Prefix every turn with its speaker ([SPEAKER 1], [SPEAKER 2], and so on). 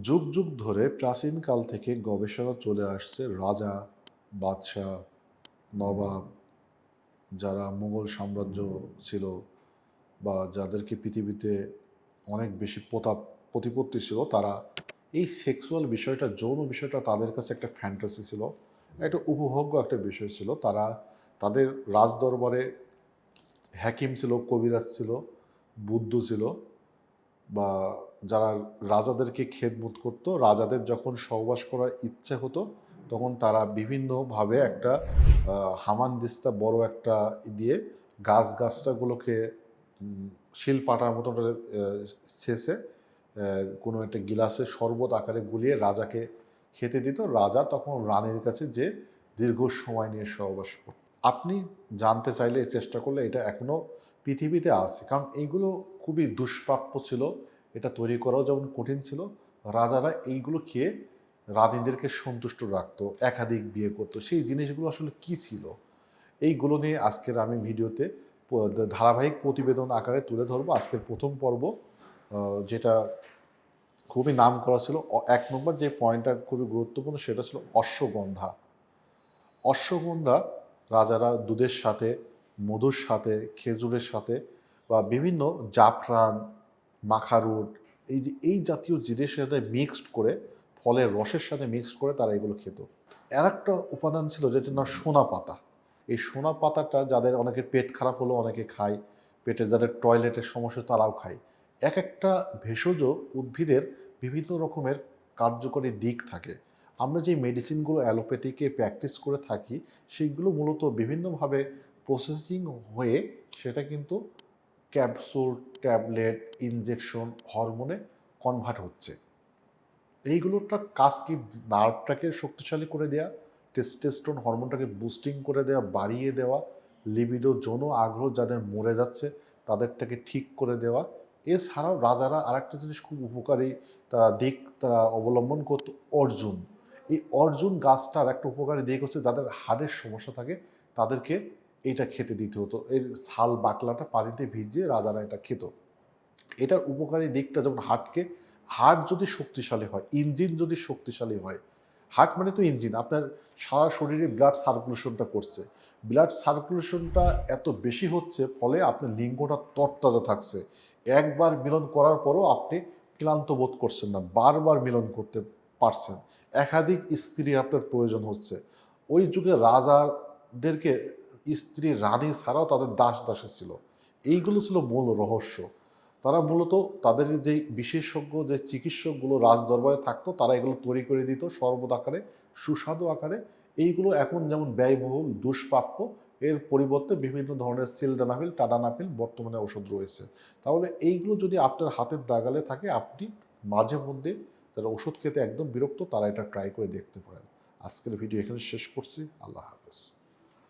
[SPEAKER 1] যুগ যুগ ধরে প্রাচীনকাল থেকে গবেষণা চলে আসছে রাজা, বাদশাহ, নবাব যারা মুঘল সাম্রাজ্য ছিল বা যাদেরকে পৃথিবীতে অনেক বেশি প্রতাপ, প্রতিপত্তি ছিল, তারা এই সেক্সুয়াল বিষয়টা, যৌন বিষয়টা তাদের কাছে একটা ফ্যান্টাসি ছিল, একটা উপভোগ্য একটা বিষয় ছিল। তারা তাদের রাজদরবারে হ্যাকিম ছিল, কবিরাজ ছিল, বুদ্ধ ছিল বা যারা রাজাদেরকে খেদমত করতো, রাজাদের যখন সহবাস করার ইচ্ছে হতো, তখন তারা বিভিন্নভাবে একটা হামানদিস্তা বড় একটা দিয়ে গাছ গাছটাগুলোকে শিল পাটার মতো শেষে কোনো একটা গিলাসে শরবত আকারে গুলিয়ে রাজাকে খেতে দিত। রাজা তখন রানীর কাছে যে দীর্ঘ সময় নিয়ে সহবাস করত আপনি জানতে চাইলে চেষ্টা করলে এটা এখনও পৃথিবীতে আছে। কারণ এইগুলো খুবই দুষ্প্রাপ্য ছিল। এটা তৈরি করাও যেমন কঠিন ছিল, রাজারা এইগুলো খেয়ে রানীদেরকে সন্তুষ্ট রাখতো, একাধিক বিয়ে করতো। সেই জিনিসগুলো আসলে কি ছিল? এইগুলো নিয়ে আজকের আমি ভিডিওতে ধারাবাহিক প্রতিবেদন আকারে তুলে ধরবো। আজকের প্রথম পর্ব যেটা খুবই নাম করা ছিল এক নম্বর যে পয়েন্টটা খুবই গুরুত্বপূর্ণ সেটা ছিল অশ্বগন্ধা। অশ্বগন্ধা রাজারা দুধের সাথে, মধুর সাথে, খেজুরের সাথে বা বিভিন্ন জাফরান মাখারুট এই যে, এই জাতীয় জিনিসের সাথে মিক্সড করে, ফলের রসের সাথে মিক্সড করে তারা এগুলো খেত। আর একটা উপাদান ছিল যেটার নাম সোনা পাতা। এই সোনা পাতাটা যাদের অনেকের পেট খারাপ হলো অনেকে খায়, পেটের যাদের টয়লেটের সমস্যা তারাও খায়। এক একটা ভেষজ উদ্ভিদের বিভিন্ন রকমের কার্যকরী দিক থাকে। আমরা যে মেডিসিনগুলো অ্যালোপ্যাথিকে প্র্যাকটিস করে থাকি, সেইগুলো মূলত বিভিন্নভাবে প্রসেসিং হয়ে সেটা কিন্তু ক্যাপসুল, ট্যাবলেট, ইনজেকশন, হরমোনে কনভার্ট হচ্ছে। এইগুলোটা কাজ কি নার্ভটাকে শক্তিশালী করে দেওয়া টেস্টেস্টোন হরমোনটাকে বুস্টিং করে দেওয়া বাড়িয়ে দেওয়া লিবিডো যৌন আগ্রহ যাদের মরে যাচ্ছে তাদেরটাকে ঠিক করে দেওয়া, এছাড়াও রাজারা আরেকটা জিনিস খুব উপকারী, তারা দিক, তারা অবলম্বন করত অর্জুন। এই অর্জুন গাছটার একটা উপকারী দিক হচ্ছে যাদের হাড়ের সমস্যা থাকে তাদেরকে এইটা খেতে দিতে হতো। এর ছাল বাকলাটা পানিতে ভিজিয়ে রাজারা এটা খেত। এটার উপকারী দিকটা যেমন হার্টকে হার্ট যদি শক্তিশালী হয়, ইঞ্জিন যদি শক্তিশালী হয় হার্ট মানে তো ইঞ্জিন, আপনার সারা শরীরে ব্লাড সার্কুলেশনটা করছে। ব্লাড সার্কুলেশনটা এত বেশি হচ্ছে, ফলে আপনার লিঙ্গটা তরতাজা থাকছে। একবার মিলন করার পরও আপনি ক্লান্ত বোধ করছেন না, বারবার মিলন করতে পারছেন। একাধিক স্ত্রী আপনার প্রয়োজন হচ্ছে। ওই যুগে রাজাদেরকে স্ত্রী রানী ছাড়াও তাদের দাস দাসী ছিল। এইগুলো ছিল মূল রহস্য। তারা মূলত তাদের যে বিশেষজ্ঞ, যে চিকিৎসকগুলো রাজদরবারে থাকতো, তারা এগুলো তৈরি করে দিত শরবত আকারে, সুস্বাদু আকারে। এইগুলো এখন যেমন ব্যয়বহুল, দুষ্প্রাপ্য, এর পরিবর্তে বিভিন্ন ধরনের সিলডানাপিল টাডানাপিল বর্তমানে ওষুধ রয়েছে। তাহলে এইগুলো যদি আপনার হাতের দাগালে থাকে, আপনি মাঝে মধ্যে যারা ওষুধ খেতে একদম বিরক্ত, তারা এটা ট্রাই করে দেখতে পারেন। আজকের ভিডিও এখানে শেষ করছি। আল্লাহ হাফেজ।